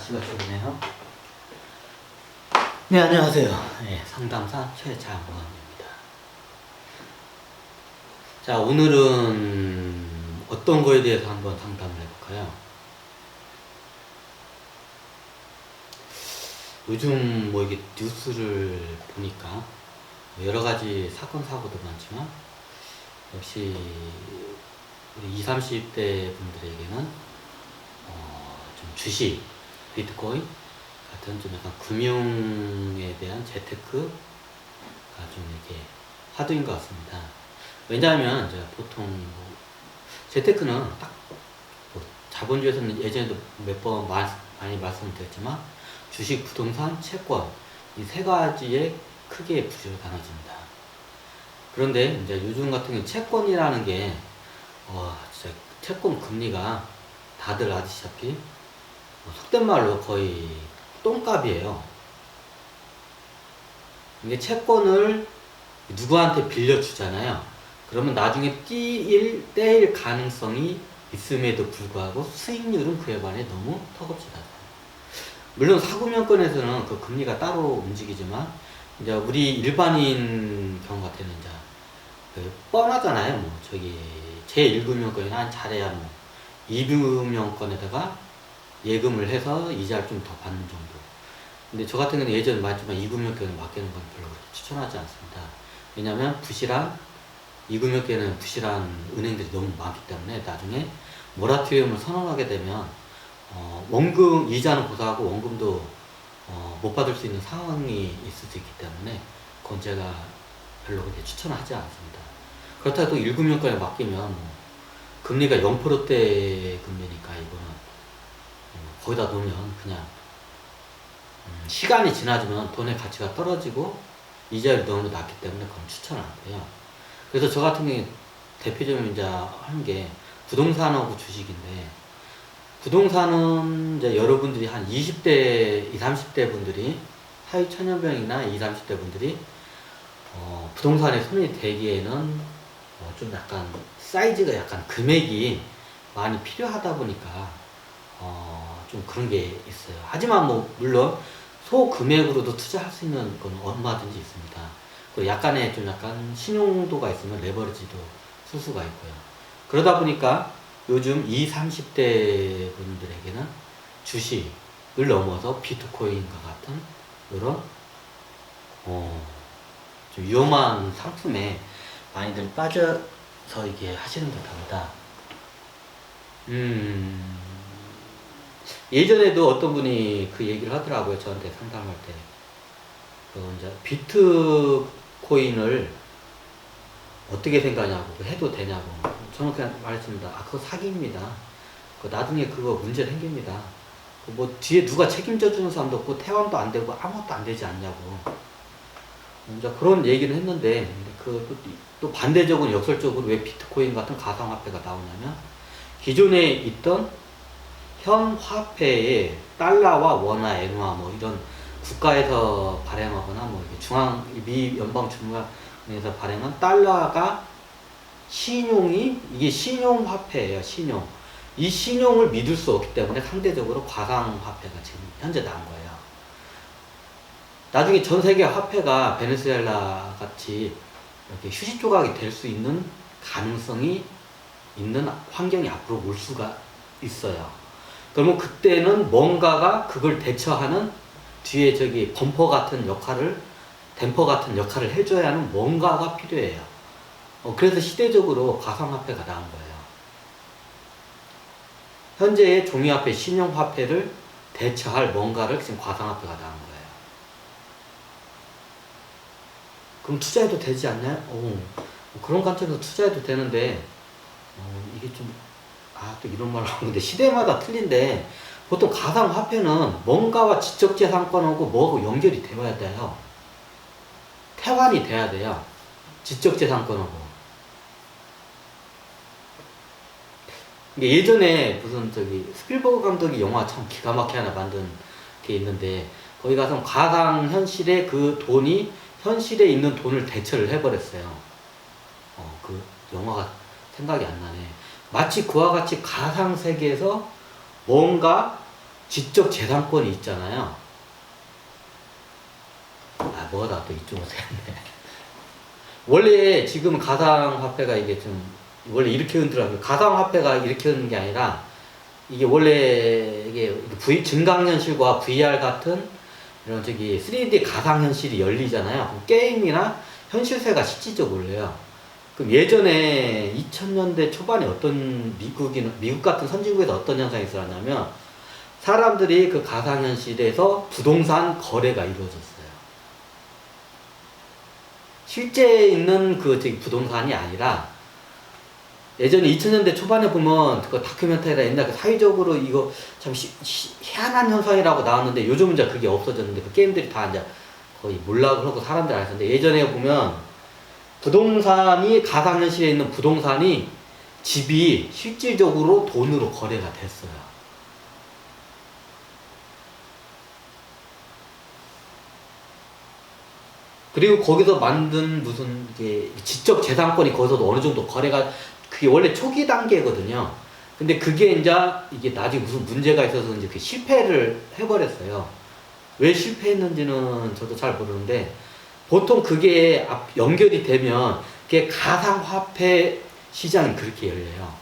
날씨가 좋네요. 네, 안녕하세요. 네, 상담사 최장원입니다. 자, 오늘은 어떤 거에 대해서 한번 상담을 해볼까요? 요즘 뭐 이게 뉴스를 보니까 여러 가지 사건 사고도 많지만 역시 우리 20, 30대 분들에게는 어, 좀 주식, 비트코인 같은 좀 약간 금융에 대한 재테크가 좀 이렇게 화두인 것 같습니다. 왜냐하면 제가 보통 뭐 재테크는 딱 뭐 자본주의에서는 예전에도 몇 번 많이 말씀을 드렸지만 주식, 부동산, 채권 이 세 가지의 크게 부류로 나눠집니다. 그런데 이제 요즘 같은 경우 채권이라는 게 와, 진짜 채권 금리가 다들 아시다시피 뭐 속된 말로 거의 똥값이에요. 이게 채권을 누구한테 빌려주잖아요. 그러면 나중에 띄일, 떼일 가능성이 있음에도 불구하고 수익률은 그에 반해 너무 턱없이 낮아요. 물론 사구명권에서는 그 금리가 따로 움직이지만 이제 우리 일반인 경우 같아는 이제 그 뻔하잖아요. 뭐 저기 제 1금융권이나 한 잘해야 뭐 2금융권에다가 예금을 해서 이자를 좀 더 받는 정도. 근데 저 같은 경우는 예전에 말했지만 2금융권을 맡기는 건 별로 추천하지 않습니다. 왜냐하면 부실한 2금융권에는 부실한 은행들이 너무 많기 때문에 나중에 모라토리움을 선언하게 되면 어, 원금 이자는 고사하고 원금도 어, 못 받을 수 있는 상황이 있을 수 있기 때문에 그건 제가 별로 그렇게 추천하지 않습니다. 그렇다고 1금융권에 맡기면 뭐 금리가 0%대 금리니까 이거는 어, 거기다 놓으면 그냥 음, 시간이 지나지면 돈의 가치가 떨어지고 이자율이 너무 낮기 때문에 그건 추천 안 돼요. 그래서 저 같은 경우에 대표적으로 이제 하는 게 부동산하고 주식인데 부동산은 이제 여러분들이 한 20대, 20, 30대 분들이 사회 천연병이나 20, 30대 분들이 어, 부동산에 손이 대기에는 어, 좀 약간 사이즈가 약간 금액이 많이 필요하다 보니까 어, 좀 그런 게 있어요. 하지만 뭐 물론 소금액으로도 투자할 수 있는 건 얼마든지 있습니다. 그 약간의 좀 약간 신용도가 있으면 레버리지도 쓸 수가 있고요. 그러다 보니까 요즘 20, 30대 분들에게는 주식을 넘어서 비트코인과 같은 이런 어, 좀 위험한 상품에 많이들 빠져서 이게 하시는 듯 합니다. 음, 예전에도 어떤 분이 그 얘기를 하더라고요. 저한테 상담할 때. 그 이제 비트코인을 어떻게 생각하냐고, 해도 되냐고. 저는 그냥 말했습니다. 아, 그거 사기입니다. 그 나중에 그거 문제 생깁니다. 그뭐 뒤에 누가 책임져 주는 사람도 없고, 태환도 안 되고, 아무것도 안 되지 않냐고. 이제 그런 얘기를 했는데, 그, 또, 또 반대적으로 역설적으로 왜 비트코인 같은 가상화폐가 나오냐면, 기존에 있던 현 화폐의 달러와 원화, 엔화 뭐 이런 국가에서 발행하거나 뭐 중앙 미 연방 중앙에서 발행한 달러가 신용이 이게 신용 화폐예요, 신용. 이 신용을 믿을 수 없기 때문에 상대적으로 과상 화폐가 지금 현재 나온 거예요. 나중에 전 세계 화폐가 베네수엘라 같이 이렇게 휴지 조각이 될 수 있는 가능성이 있는 환경이 앞으로 올 수가 있어요. 그러면 그때는 뭔가가 그걸 대처하는 뒤에 저기 범퍼 같은 역할을 댐퍼 같은 역할을 해줘야 하는 뭔가가 필요해요. 어, 그래서 시대적으로 가상화폐가 나온 거예요. 현재의 종이화폐, 신용화폐를 대처할 뭔가를 지금 가상화폐가 나온 거예요. 그럼 투자해도 되지 않나요? 어, 그런 관점에서 투자해도 되는데 어, 이게 좀, 아, 또 이런 말을 하는데, 시대마다 틀린데, 보통 가상화폐는 뭔가와 지적재산권하고 뭐하고 연결이 되어야 돼요. 태환이 돼야 돼요. 지적재산권하고. 예전에 무슨 저기 스필버그 감독이 영화 참 기가 막히게 하나 만든 게 있는데, 거기 가서 가상 현실의 그 돈이 현실에 있는 돈을 대처를 해버렸어요. 어, 그 영화가 생각이 안 나네. 마치 그와 같이 가상 세계에서 뭔가 지적 재산권이 있잖아요. 아, 뭐다 또 이쪽으로 했네. 원래 지금 가상화폐가 이게 좀 원래 이렇게 흔들어요. 가상화폐가 이렇게 흔드는 게 아니라 이게 원래 이게 V 증강현실과 VR 같은 이런 저기 3D 가상현실이 열리잖아요. 게임이나 현실세가 실질적으로 올려요. 그럼 예전에 2000년대 초반에 어떤 미국이나 미국 같은 선진국에서 어떤 현상이 있었냐면 사람들이 그 가상현실에서 부동산 거래가 이루어졌어요. 실제 있는 그 부동산이 아니라 예전에 2000년대 초반에 보면 그 다큐멘터리가 옛날 그 사회적으로 이거 참 시, 시- 희한한 현상이라고 나왔는데 요즘은 이제 그게 없어졌는데 그 게임들이 다 이제 거의 몰락을 하고 사람들이 안 했는데 예전에 보면 부동산이 가상현실에 있는 부동산이 집이 실질적으로 돈으로 거래가 됐어요. 그리고 거기서 만든 무슨 이게 지적 재산권이 거기서도 어느 정도 거래가 그게 원래 초기 단계거든요. 근데 그게 이제 이게 나중에 무슨 문제가 있어서 이제 그 실패를 해버렸어요. 왜 실패했는지는 저도 잘 모르는데 보통 그게 앞- 연결이 되면 그게 가상화폐 시장이 그렇게 열려요.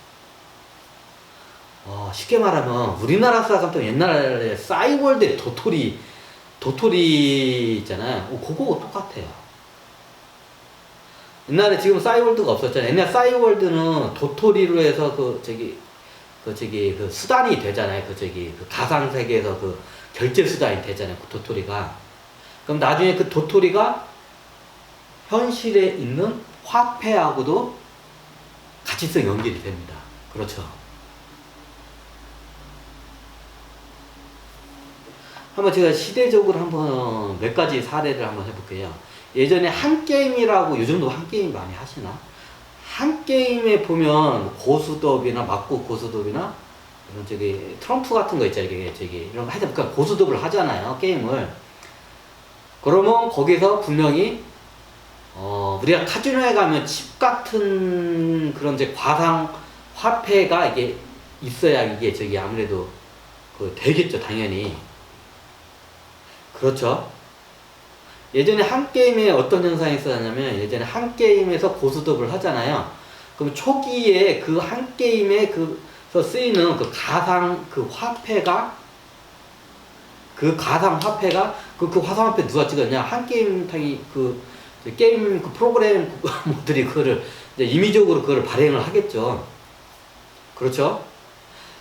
어, 쉽게 말하면 우리나라 사람들 옛날에 싸이월드 도토리 도토리 있잖아요. 어, 그거 똑같아요. 옛날에 지금 싸이월드가 없었잖아요. 옛날 싸이월드는 도토리로 해서 그 저기 그 저기 그 수단이 되잖아요. 그 저기 그 가상 세계에서 그 결제 수단이 되잖아요. 그 도토리가. 그럼 나중에 그 도토리가 현실에 있는 화폐하고도 가치성 연결이 됩니다. 그렇죠. 한번 제가 시대적으로 한번 몇 가지 사례를 한번 해볼게요. 예전에 한 게임이라고 요즘도 한 게임 많이 하시나? 한 게임에 보면 고수덥이나 맞고 고수덥이나 이런 저기 트럼프 같은 거 있잖아요. 이게 저기 이런 거 하여튼 그러니까 고수덥을 하잖아요. 게임을. 그러면 거기서 분명히 어 우리가 카지노에 가면 칩 같은 그런 이제 과상 화폐가 이게 있어야 이게 저기 아무래도 그 되겠죠 당연히 그렇죠. 예전에 한 게임에 어떤 현상이 있었냐면 예전에 한 게임에서 고수톱을 하잖아요. 그럼 초기에 그 한 게임에 그서 쓰이는 그 가상 그 화폐가 그 가상 화폐가 그, 그 화상 화폐 누가 찍었냐 한 게임 타기 그 게임 그 프로그램 모들이 그거를 임의적으로 그걸 발행을 하겠죠. 그렇죠?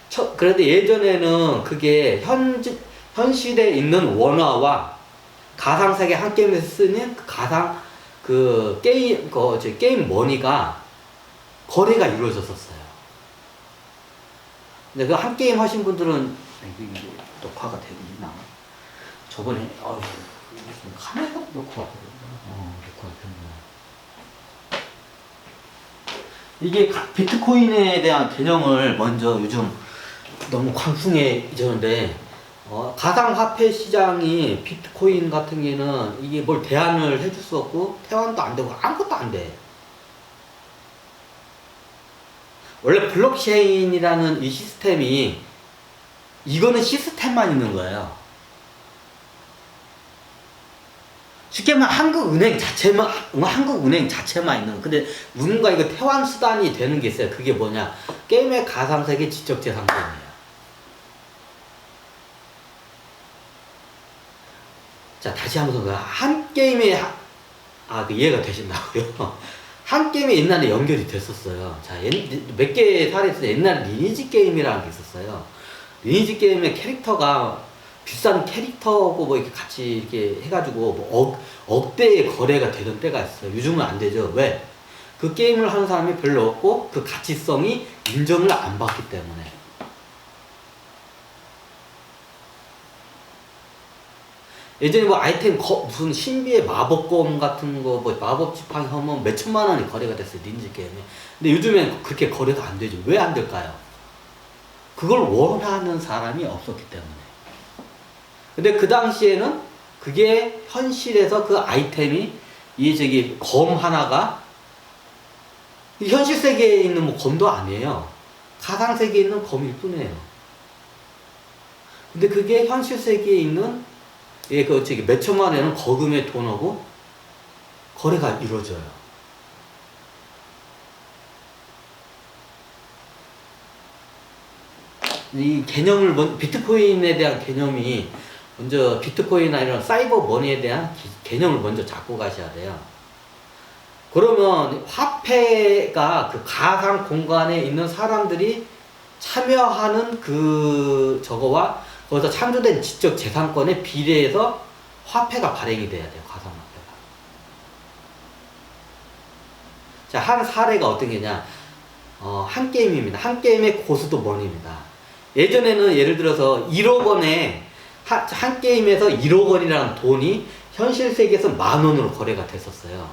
첫, 그런데 예전에는 그게 현, 현실에 있는 원화와 가상세계 한 게임에서 쓰는 그 가상 그 게임 그저 게임 머니가 거래가 이루어졌었어요. 근데 그 한 게임 하신 분들은 이게, 녹화가 있나? 저번에 아유 카메라 녹화가 어 녹화가 됐네. 이게 가- 비트코인에 대한 개념을 먼저 요즘 너무 광풍해졌는데 어, 가상화폐 시장이 비트코인 같은 경우는 이게 뭘 대안을 해줄 수 없고 태환도 안 되고 아무것도 안 돼. 원래 블록체인이라는 이 시스템이 이거는 시스템만 있는 거예요. 쉽게 말하면 한국은행 자체만 한국은행 자체만 있는 근데 누군가 이거 태환 수단이 되는 게 있어요. 그게 뭐냐? 게임의 가상세계 지적재산권이에요. 자 다시 한번 더. 한 게임에 아 그 이해가 되신다고요? 한 게임에 옛날에 연결이 됐었어요. 자 몇 개 사례에서 옛날에 리니지 게임이라는 게 있었어요. 리니지 게임의 캐릭터가 비싼 캐릭터고 뭐 이렇게 같이 이렇게 해가지고 뭐 억, 억대의 거래가 되던 때가 있어요. 요즘은 안 되죠. 왜? 그 게임을 하는 사람이 별로 없고 그 가치성이 인정을 안 받기 때문에. 예전에 뭐 아이템 거, 무슨 신비의 마법검 같은 거 뭐 마법 지팡이 하면 몇 천만 원이 거래가 됐어요 닌지 게임에 근데 요즘엔 그렇게 거래가 안 되죠 왜 안 될까요? 그걸 원하는 사람이 없었기 때문에 근데 그 당시에는 그게 현실에서 그 아이템이 이 저기 검 하나가 이 현실 세계에 있는 뭐 검도 아니에요 가상 세계에 있는 검일 뿐이에요 근데 그게 현실 세계에 있는 예, 그 저기 몇 천만 원은 거금의 돈하고 거래가 이루어져요. 이 개념을 먼 비트코인에 대한 개념이 먼저 비트코인이나 이런 사이버 머니에 대한 기- 개념을 먼저 잡고 가셔야 돼요. 그러면 화폐가 그 가상 공간에 있는 사람들이 참여하는 그 저거와 거기서 창조된 지적 재산권에 비례해서 화폐가 발행이 돼야 돼요. 가상 화폐가. 자, 한 사례가 어떤 게냐. 어, 한 게임입니다. 한 게임의 고수도 머니입니다. 예전에는 예를 들어서 1억 원에 한, 한 게임에서 1억 원이라는 돈이 현실 세계에서 만 원으로 거래가 됐었어요.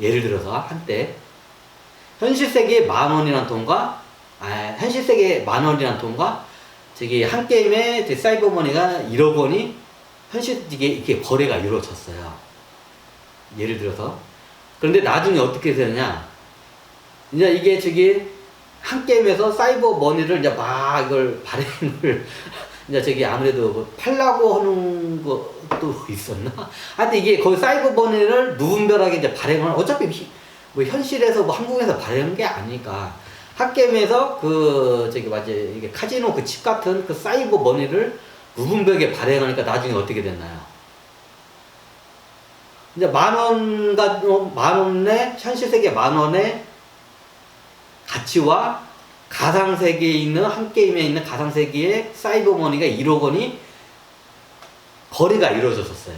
예를 들어서 한때 현실 세계에 만 원이라는 돈과 아, 현실 세계에 만 원이라는 돈과 저기 한 게임에 이제 사이버 머니가 1억 원이 현실 이게 이게 거래가 이루어졌어요. 예를 들어서 그런데 나중에 어떻게 되느냐 이제 이게 저기 한 게임에서 사이버 머니를 이제 막 이걸 발행을 이제 저기 아무래도 뭐 팔라고 하는 것도 있었나? 하여튼 이게 거기 사이버 머니를 무분별하게 이제 발행을 어차피 히- 뭐 현실에서 뭐 한국에서 발행한 게 아니까 한 게임에서 그 저기 맞지 이게 카지노 그 칩 같은 그 사이버 머니를 무분별하게 발행하니까 나중에 어떻게 됐나요? 이제 만 원가 만 원의 현실 세계 만 원의 가치와 가상 세계에 있는 한 게임에 있는 가상 세계의 사이버 머니가 1억 원이 거래가 이루어졌었어요.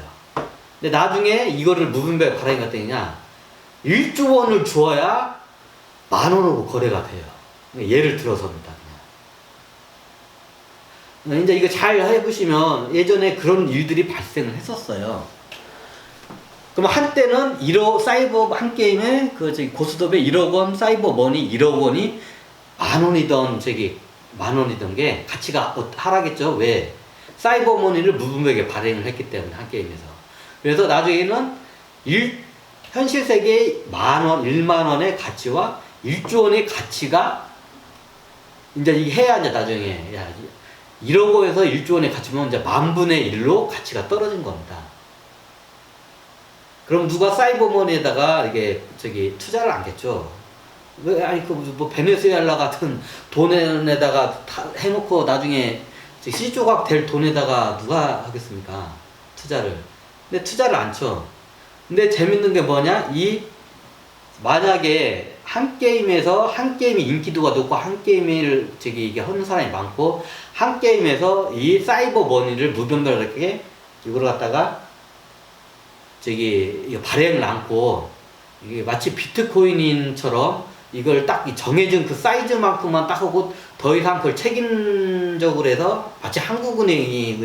근데 나중에 이거를 무분별 발행이 어떠냐? 1조 원을 주어야 만 원으로 거래가 돼요. 예를 들어서입니다. 그냥. 이제 이거 잘 해보시면 예전에 그런 일들이 발생을 했었어요. 그럼 한때는 1억 사이버 한 게임에 그 고스톱에 1억 원 사이버 머니 1억 원이 만 원이던 저기 만 원이던 게 가치가 어- 하락했죠. 왜? 사이버 머니를 무분별하게 발행을 했기 때문에 한 게임에서. 그래서 나중에는 일, 현실 세계의 만 원, 1만 원의 가치와 1조 원의 가치가 이제 이게 해야 이제 나중에 야 1억 원에서 1조 원의 가치면 이제 만 분의 1로 가치가 떨어진 겁니다. 그럼 누가 사이버머니에다가 이게 저기 투자를 안겠죠. 왜 아니 그뭐 베네수엘라 같은 돈에다가 다 해놓고 나중에 C 조각 될 돈에다가 누가 하겠습니까? 투자를. 근데 투자를 안 쳐. 근데 재밌는 게 뭐냐? 이 만약에 한 게임에서 한 게임이 인기도가 높고 한 게임을 저기 이게 하는 사람이 많고 한 게임에서 이 사이버 머니를 무분별하게 이걸 갖다가 저기 발행을 않고 이게 마치 비트코인인처럼 이걸 딱이 정해진 그 사이즈만큼만 딱 하고 더 이상 그걸 책임적으로 해서 마치 한국은행이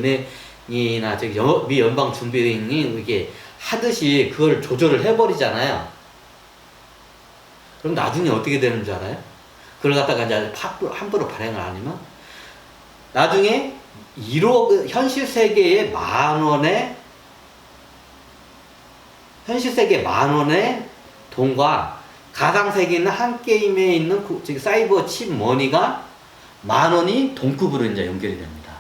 은행이나 저기 여- 미 연방 준비은행이 이게 하듯이 그걸 조절을 해버리잖아요. 그럼 나중에 어떻게 되는 줄 알아요? 그걸 갖다가 이제 함부로, 발행을 안 하면 나중에 1억 현실 세계의 만 원의 현실 세계 만 원의 돈과 가상 세계에 있는 한 게임에 있는 그 저기 사이버 칩 머니가 만 원이 동급으로 이제 연결이 됩니다.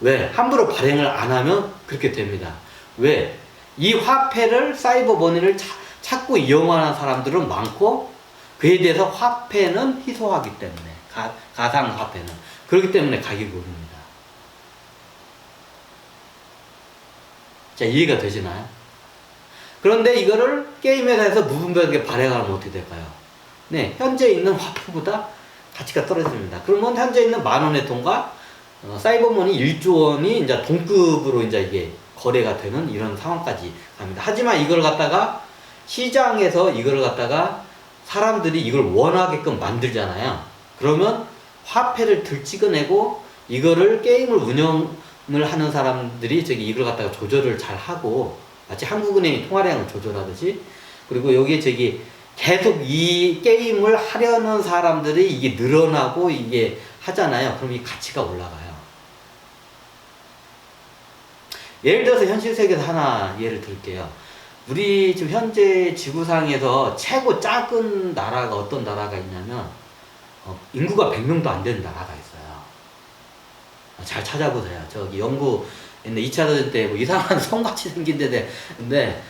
왜? 함부로 발행을 안 하면 그렇게 됩니다. 왜? 이 화폐를 사이버 머니를 차- 찾고 이용하는 사람들은 많고 그에 대해서 화폐는 희소하기 때문에 가, 가상 화폐는 그렇기 때문에 가격이 오릅니다. 자 이해가 되시나요? 그런데 이거를 게임 회사에서 무분별하게 발행하면 어떻게 될까요? 네, 현재 있는 화폐보다 가치가 떨어집니다. 그러면 현재 있는 만 원의 돈과 어, 사이버머니 1조 원이 이제 동급으로 이제 이게 거래가 되는 이런 상황까지 갑니다. 하지만 이걸 갖다가 시장에서 이걸 갖다가 사람들이 이걸 원하게끔 만들잖아요. 그러면 화폐를 들찍어내고 이거를 게임을 운영을 하는 사람들이 저기 이걸 갖다가 조절을 잘 하고 마치 한국은행이 통화량을 조절하듯이 그리고 여기에 저기 계속 이 게임을 하려는 사람들이 이게 늘어나고 이게 하잖아요. 그럼 이 가치가 올라가요. 예를 들어서 현실 세계에서 하나 예를 들게요. 우리 지금 현재 지구상에서 최고 작은 나라가 어떤 나라가 있냐면 어, 인구가 100명도 안 되는 나라가 있어요. 잘 찾아보세요. 저기 영구 옛날 2차 대전 때 뭐 이상한 성같이 생긴 데데 근데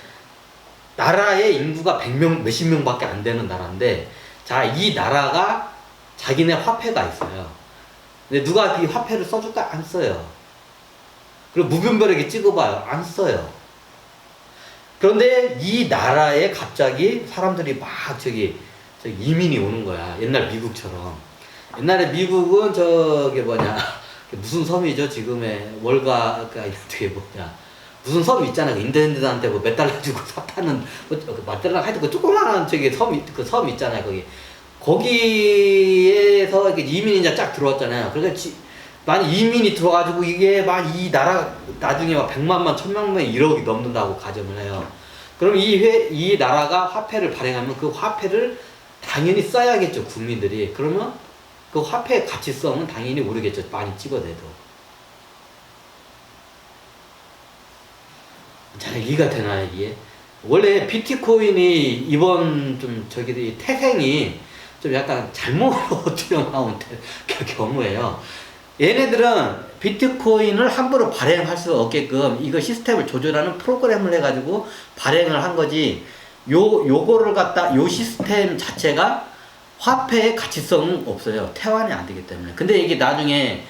나라의 인구가 100명 몇십 명밖에 안 되는 나라인데 자 이 나라가 자기네 화폐가 있어요. 근데 누가 이 화폐를 써줄까 안 써요. 그리고 무분별하게 찍어봐요 안 써요. 그런데 이 나라에 갑자기 사람들이 막 저기, 저기 이민이 오는 거야. 옛날 미국처럼. 옛날에 미국은 저기 뭐냐 무슨 섬이죠? 지금의 월가가 되게 뭐냐 무슨 섬 있잖아. 그 인디언들한테 뭐 몇 달러 주고 사파는 뭐, 맞달라 하여튼 그 조그마한 저기 섬, 그섬 있잖아요 거기. 거기에서 이렇게 이민이 이제 쫙 들어왔잖아요. 그러니까 지, 많이 이민이 들어가지고 이게 막 이 나라 나중에 막 백만만 천만만 1억이 넘는다고 가정을 해요. 그럼 이 회, 이 나라가 화폐를 발행하면 그 화폐를 당연히 써야겠죠 국민들이. 그러면 그 화폐 가치성은 당연히 오르겠죠. 많이 찍어내도. 잘 이해가 되나요, 이게? 원래 비트코인이 이번 좀 저기 태생이 좀 약간 투영나온 그 경우예요. 얘네들은 비트코인을 함부로 발행할 수 없게끔 이거 시스템을 조절하는 프로그램을 해가지고 발행을 한 거지. 요, 요거를 갖다, 요 시스템 자체가 화폐의 가치성은 없어요. 태환이 안 되기 때문에. 근데 이게 나중에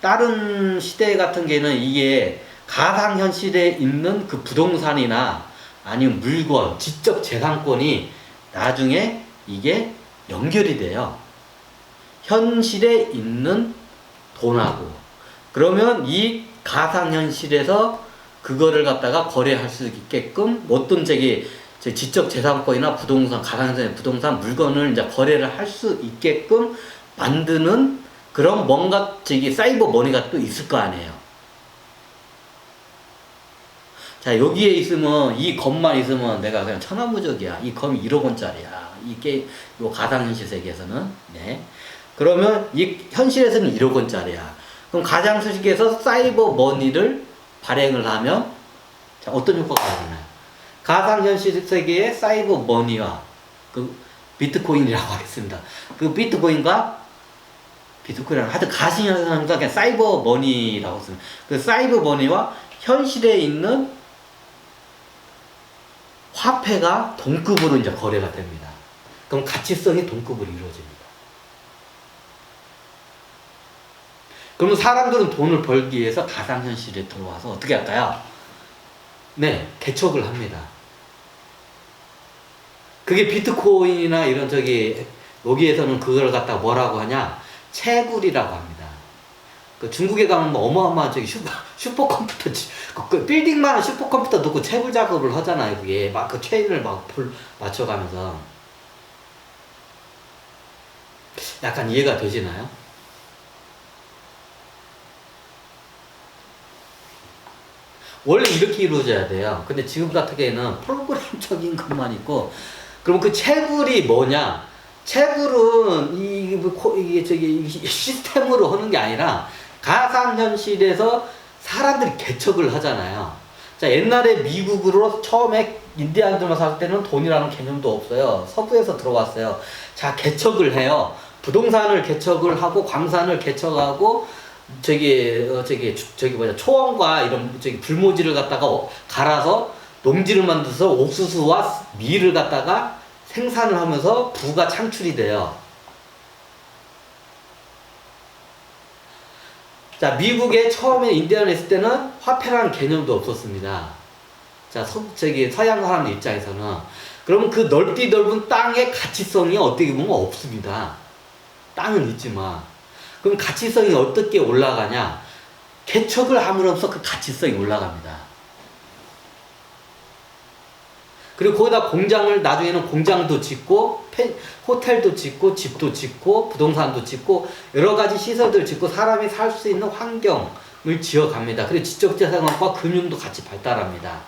다른 시대 같은 게는 이게 가상현실에 있는 그 부동산이나 아니면 물건, 지적 재산권이 나중에 이게 연결이 돼요. 현실에 있는 돈하고. 그러면 이 가상현실에서 그거를 갖다가 거래할 수 있게끔 어떤 저기 제 지적 재산권이나 부동산, 가상자산 부동산 물건을 이제 거래를 할 수 있게끔 만드는 그런 뭔가 저기 사이버 머니가 또 있을 거 아니에요. 자, 여기에 있으면 이 검만 있으면 내가 그냥 천하무적이야. 이 검이 1억 원짜리야. 이게 요 가상현실 세계에서는 네. 그러면 이 현실에서는 1억 원짜리야. 그럼 가상현실에서 사이버 머니를 발행을 하면 자, 어떤 효과가 나나요? 가상현실 세계의 사이버 머니와 그 비트코인이라고 하겠습니다. 그 비트코인과 비트코인이랑 하여튼 가상현실은 그냥 사이버 머니라고 씁니다. 그 사이버 머니와 현실에 있는 화폐가 동급으로 이제 거래가 됩니다. 그럼 가치성이 동급으로 이루어집니다. 그러면 사람들은 돈을 벌기 위해서 가상현실에 들어와서 어떻게 할까요? 네, 개척을 합니다. 그게 비트코인이나 이런 저기 여기에서는 그걸 갖다 뭐라고 하냐 채굴이라고 합니다. 그 중국에 가면 뭐 어마어마한 저기 슈퍼 슈퍼컴퓨터 그, 그 빌딩만 슈퍼컴퓨터 놓고 채굴 작업을 하잖아요. 그게 막 그 체인을 막 풀 맞춰가면서 약간 이해가 되시나요? 원래 이렇게 이루어져야 돼요. 근데 지금 같은 경우에는 프로그램적인 것만 있고, 그럼 그 채굴이 뭐냐? 채굴은 이, 뭐 코- 이게 저기 이 시스템으로 하는 게 아니라 가상현실에서 사람들이 개척을 하잖아요. 자, 옛날에 미국으로 처음에 인디안들만 살 때는 돈이라는 개념도 없어요. 서부에서 들어왔어요. 자, 개척을 해요. 부동산을 개척을 하고 광산을 개척하고 저기 어 저기 주- 저기 뭐냐 초원과 이런 저기 불모지를 갖다가 어- 갈아서 농지를 만들어서 옥수수와 밀을 갖다가 생산을 하면서 부가 창출이 돼요. 자, 미국에 처음에 인디언에 있을 때는 화폐라는 개념도 없었습니다. 자, 서, 저기 서양 사람 입장에서는 그러면 그 넓디 넓은 땅의 가치성이 어떻게 보면 없습니다. 땅은 있지만 그럼 가치성이 어떻게 올라가냐? 개척을 함으로써 그 가치성이 올라갑니다. 그리고 거기다 공장을 나중에는 공장도 짓고 펜, 호텔도 짓고 집도 짓고 부동산도 짓고 여러 가지 시설들 짓고 사람이 살 수 있는 환경을 지어갑니다. 그리고 지적재산권과 금융도 같이 발달합니다.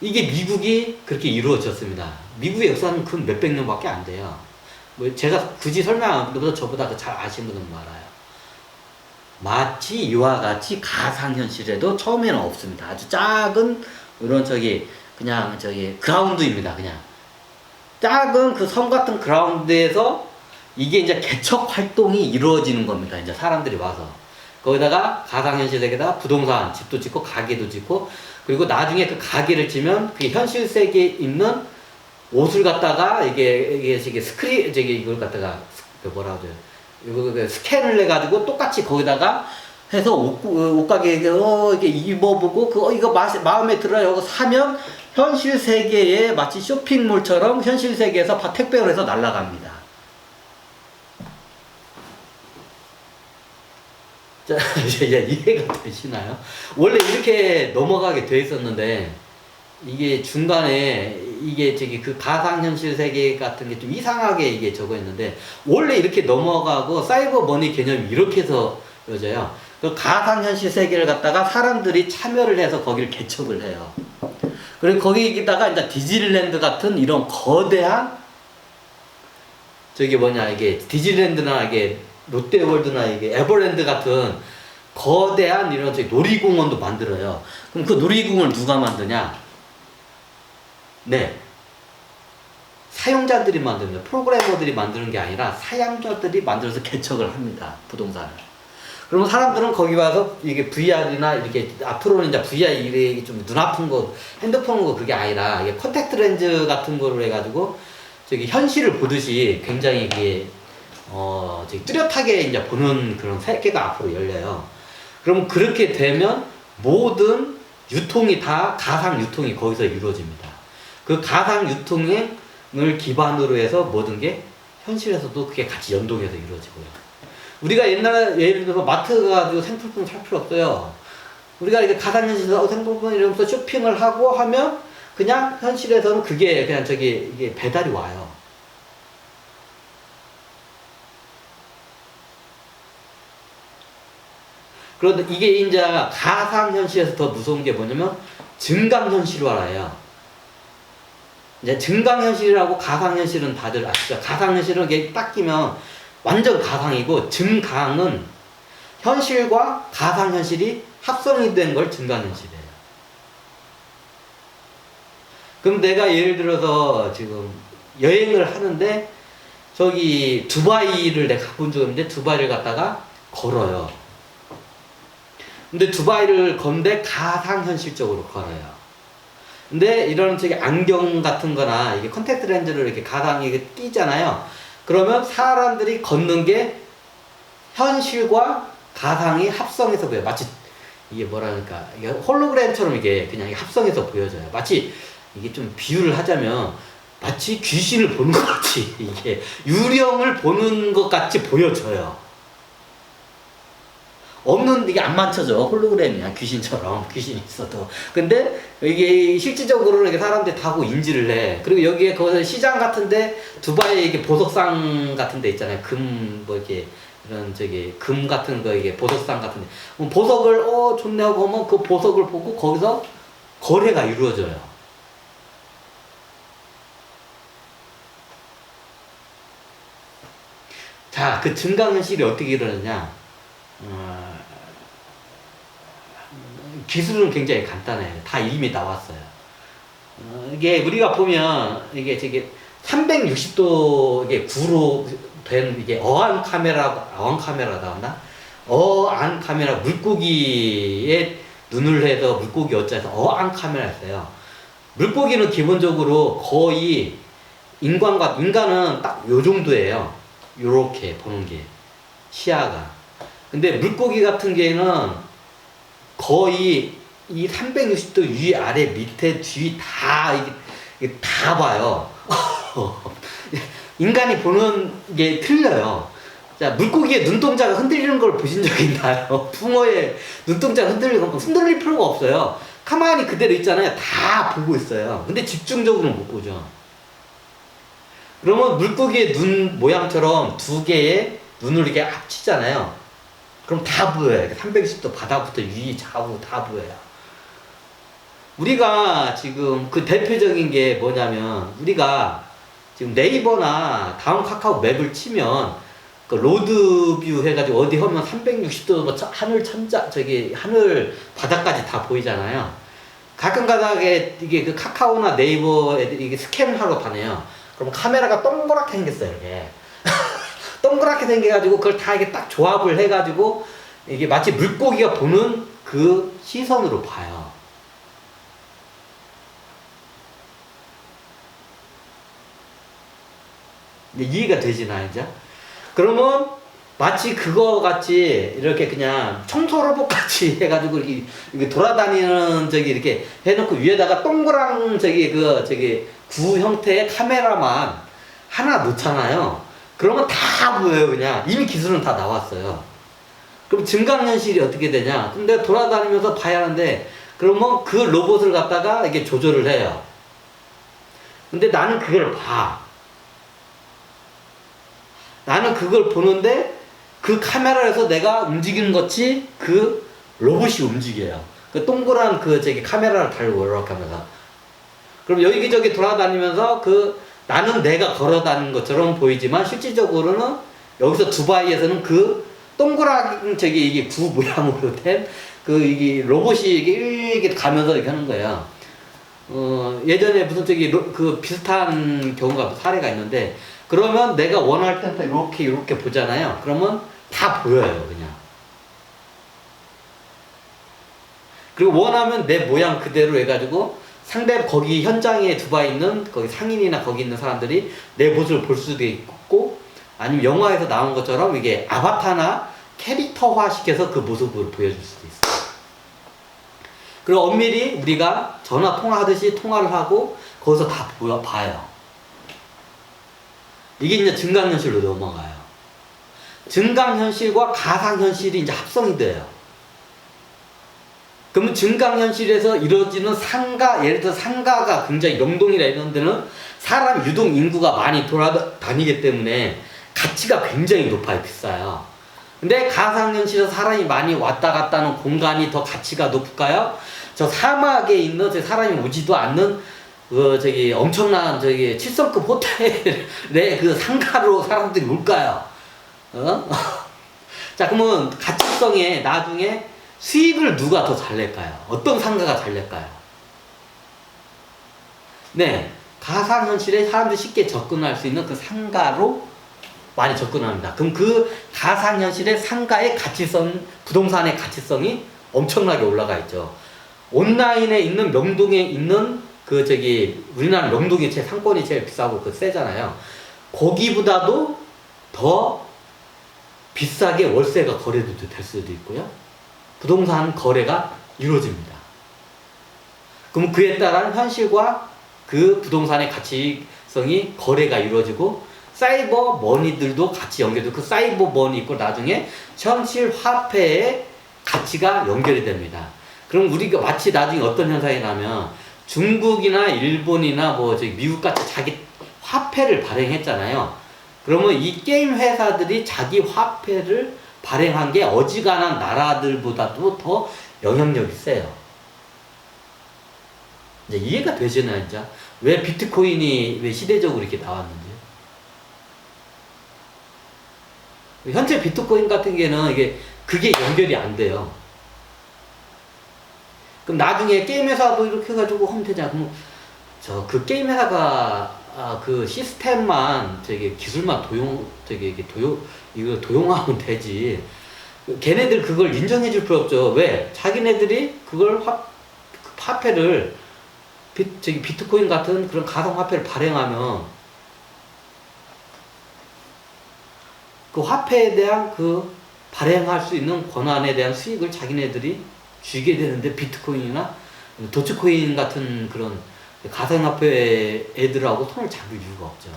이게 미국이 그렇게 이루어졌습니다. 미국의 역사는 그 몇백 년밖에 안 돼요. 뭐 제가 굳이 설명하는 것보다 저보다 더잘 아시는 분은 많아요. 마치 이와 같이 가상현실에도 처음에는 없습니다. 아주 작은 이런 저기 그냥 저기 그라운드입니다. 그냥 작은 그 섬 같은 그라운드에서 이게 이제 개척 활동이 이루어지는 겁니다. 이제 사람들이 와서 거기다가 가상현실 세계에다 부동산, 집도 짓고 가게도 짓고 그리고 나중에 그 가게를 지면 그게 현실 세계에 있는 옷을 갖다가 이게 이게 이게 스크린 저기 이걸 갖다가 스- 그 뭐라 하죠? 이거 그 스캔을 해 가지고 똑같이 거기다가 해서 옷, 옷가게에 어 이게 입어보고 그 어, 이거 마, 마음에 들어요. 이거 사면 현실 세계에 마치 쇼핑몰처럼 현실 세계에서 바- 택배로 해서 날아갑니다. 자, 이제 이해가 되시나요? 원래 이렇게 넘어가게 돼 있었는데 이게 중간에 이게 저기 그 가상현실 세계 같은 게 좀 이상하게 이게 저거 있는데 원래 이렇게 넘어가고 사이버 머니 개념이 이렇게 해서 여져요. 그 가상현실 세계를 갖다가 사람들이 참여를 해서 거기를 개척을 해요. 그리고 거기다가 이제 디즈니랜드 같은 이런 거대한 저기 뭐냐 이게 디즈니랜드나 이게 롯데월드나 이게 에버랜드 같은 거대한 이런 저기 놀이공원도 만들어요. 그럼 그 놀이공원을 누가 만드냐? 네. 사용자들이 만드는 프로그래머들이 만드는 게 아니라 사용자들이 만들어서 개척을 합니다. 부동산을. 그러면 사람들은 거기 와서 이게 VR이나 이렇게 앞으로는 이제 VR 이게 좀 눈 아픈 거 핸드폰 거 그게 아니라 이게 컨택트 렌즈 같은 거로 해가지고 저기 현실을 보듯이 굉장히 이게 어 저기 뚜렷하게 이제 보는 그런 세계가 앞으로 열려요. 그럼 그렇게 되면 모든 유통이 다 가상 유통이 거기서 이루어집니다. 그 가상 유통을 기반으로 해서 모든 게 현실에서도 그게 같이 연동해서 이루어지고요. 우리가 옛날에 예를 들어서 마트 가지고 생필품 살 필요 없어요. 우리가 이제 가상현실에서 생필품 이러면서 쇼핑을 하고 하면 그냥 현실에서는 그게 그냥 저기 이게 배달이 와요. 그런데 이게 이제 가상현실에서 더 무서운 게 뭐냐면 증강현실화예요. 이제 증강현실이라고 가상현실은 다들 아시죠? 가상현실은 이게 딱 끼면 완전 가상이고 증강은 현실과 가상현실이 합성이 된 걸 증강현실이에요. 그럼 내가 예를 들어서 지금 여행을 하는데 저기 두바이를 내가 가본 적이 있는데 두바이를 갔다가 걸어요. 근데 두바이를 건데 가상현실적으로 걸어요. 근데 이런 저기 안경 같은 거나 이게 컨택트 렌즈를 이렇게 가상에 이렇게 끼잖아요. 그러면 사람들이 걷는 게 현실과 가상이 합성해서 보여요. 마치 이게 뭐라니까 이게 홀로그램처럼 이게 그냥 합성해서 보여져요. 마치 이게 좀 비유를 하자면 마치 귀신을 보는 것 같이 이게 유령을 보는 것 같이 보여져요. 없는 이게 안 맞춰져. 홀로그램이야 귀신처럼. 귀신이 있어도. 근데 이게 실질적으로는 이게 사람들이 타고 인지를 해. 그리고 여기에 거기서 시장 같은데 두바이 이게 보석상 같은데 있잖아요. 금 뭐 이렇게 이런 저기 금 같은 거 이게 보석상 같은데. 보석을 어 좋네 하고 하면 그 보석을 보고 거기서 거래가 이루어져요. 자 그 증강현실이 어떻게 일어나냐? 어, 기술은 굉장히 간단해요. 다 이미 나왔어요. 어, 이게 우리가 보면 이게 저기 360도 이게 구로 된 이게 어안 카메라 어안 카메라 나왔나? 어안 카메라 물고기에 눈을 해서 물고기 어짜서 어안 카메라였어요. 물고기는 기본적으로 거의 인간과 인간은 딱 요 정도예요. 요렇게 보는 게 시야가. 근데 물고기 같은 경우는 거의 이 360도 위 아래 밑에 뒤 다 이게, 이게 다 봐요. 인간이 보는 게 틀려요. 자 물고기의 눈동자가 흔들리는 걸 보신 적 있나요? 붕어의 눈동자가 흔들리는 거 흔들릴 필요가 없어요. 가만히 그대로 있잖아요. 다 보고 있어요. 근데 집중적으로는 못 보죠. 그러면 물고기의 눈 모양처럼 두 개의 눈을 이렇게 합치잖아요. 그럼 다 보여요. 360도 바닥부터 위, 좌우 다 보여요. 우리가 지금 그 대표적인 게 뭐냐면 우리가 지금 네이버나 다음 카카오 맵을 치면 그 로드뷰 해가지고 어디 하면 360도 뭐 차- 하늘 천자 저기 하늘 바닥까지 다 보이잖아요. 가끔 가다게 이게 그 카카오나 네이버 애들이 이게 스캔하러 다녀요. 그럼 카메라가 동그랗게 생겼어요 이렇게. 동그랗게 생겨가지고 그걸 다 이게 딱 조합을 해가지고 이게 마치 물고기가 보는 그 시선으로 봐요. 이해가 되지나 이제? 그러면 마치 그거 같이 이렇게 그냥 청소 로봇 같이 해가지고 이렇게, 이렇게 돌아다니는 저기 이렇게 해놓고 위에다가 동그란 저기 그 저기 구 형태의 카메라만 하나 놓잖아요. 그러면 다 보여요 그냥 이미 기술은 다 나왔어요. 그럼 증강현실이 어떻게 되냐? 근데 돌아다니면서 봐야 하는데 그러면 그 로봇을 갖다가 이게 조절을 해요. 근데 나는 그걸 봐. 나는 그걸 보는데 그 카메라에서 내가 움직이는 것이 그 로봇이 움직여요. 그 동그란 그 저기 카메라를 달고 이렇게 하면서. 그럼 여기저기 돌아다니면서 그 나는 내가 걸어 다니는 것처럼 보이지만 실질적으로는 여기서 두바이에서는 그 동그란 저기 이게 구 모양으로 된 그 이게 로봇이 이게 이렇게 가면서 이렇게 하는 거예요. 어, 예전에 무슨 저기 로- 그 비슷한 경우가 사례가 있는데 그러면 내가 원할 때부터 이렇게 이렇게 보잖아요. 그러면 다 보여요, 그냥. 그리고 원하면 내 모양 그대로 해가지고 상대 거기 현장에 두바이 있는 거기 상인이나 거기 있는 사람들이 내 모습을 볼 수도 있고 아니면 영화에서 나온 것처럼 이게 아바타나 캐릭터화 시켜서 그 모습을 보여줄 수도 있어요. 그리고 엄밀히 우리가 전화 통화하듯이 통화를 하고 거기서 다 보여 봐요. 이게 이제 증강현실로 넘어가요. 증강현실과 가상현실이 이제 합성이 돼요. 그러면 증강현실에서 이루어지는 상가, 예를 들어 상가가 굉장히 영동이나 이런 데는 사람 유동 인구가 많이 돌아다니기 때문에 가치가 굉장히 높아요, 비싸요. 근데 가상현실에서 사람이 많이 왔다 갔다 하는 공간이 더 가치가 높을까요? 저 사막에 있는 저 사람이 오지도 않는 그 저기 엄청난 저기 7성급 호텔의 그 상가로 사람들이 올까요? 어? 자 그러면 가치성에 나중에 수익을 누가 더 잘 낼까요? 어떤 상가가 잘 낼까요? 네, 가상현실에 사람들이 쉽게 접근할 수 있는 그 상가로 많이 접근합니다. 그럼 그 가상현실의 상가의 가치성, 부동산의 가치성이 엄청나게 올라가 있죠. 온라인에 있는 명동에 있는 그 저기 우리나라 명동이 제 상권이 제일 비싸고 그 세잖아요. 거기보다도 더 비싸게 월세가 거래도 될 수도 있고요. 부동산 거래가 이루어집니다. 그럼 그에 따른 현실과 그 부동산의 가치성이 거래가 이루어지고 사이버 머니들도 같이 연결되고 그 사이버 머니 있고 나중에 현실 화폐의 가치가 연결이 됩니다. 그럼 우리가 마치 나중에 어떤 현상이 나면 중국이나 일본이나 뭐 저기 미국 같이 자기 화폐를 발행했잖아요. 그러면 이 게임 회사들이 자기 화폐를 발행한 게 어지간한 나라들보다도 더 영향력이 세요. 이제 이해가 되시나요, 진짜? 왜 비트코인이 왜 시대적으로 이렇게 나왔는지. 현재 비트코인 같은 경우는 이게 그게 연결이 안 돼요. 그럼 나중에 게임 회사도 이렇게 해가지고 하면 되잖아. 그럼 저 그 게임 회사가 아, 그 시스템만 저기 기술만 도용 저기 이게 도용 이거 도용하면 되지. 걔네들 그걸 인정해 줄 필요 없죠. 왜? 자기네들이 그걸 화, 그 화폐를 비, 저기 비트코인 같은 그런 가상 화폐를 발행하면 그 화폐에 대한 그 발행할 수 있는 권한에 대한 수익을 자기네들이 주게 되는데 비트코인이나 도치코인 같은 그런 가상화폐 애들하고 손을 잡을 이유가 없죠.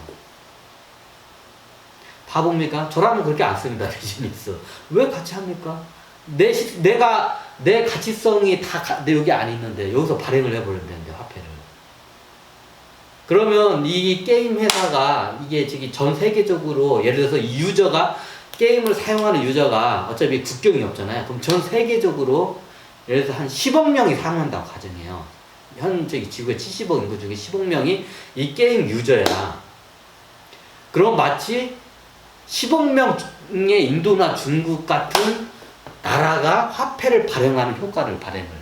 바보입니까? 저라면 그렇게 안 씁니다. 비즈니스. 왜 같이 합니까? 내, 시, 내가, 내 가치성이 다 가, 내 여기 안 있는데, 여기서 발행을 해버리면 되는데, 화폐를. 그러면 이 게임 회사가, 이게 저기 전 세계적으로, 예를 들어서 이 유저가, 게임을 사용하는 유저가 어차피 국경이 없잖아요. 그럼 전 세계적으로, 예를 들어서 한 10억 명이 사용한다고 가정해요. 현 저기 지구의 70억 인구 중에 10억 명이 이 게임 유저야. 그럼 마치 10억 명의 인도나 중국 같은 나라가 화폐를 발행하는 효과를 발행을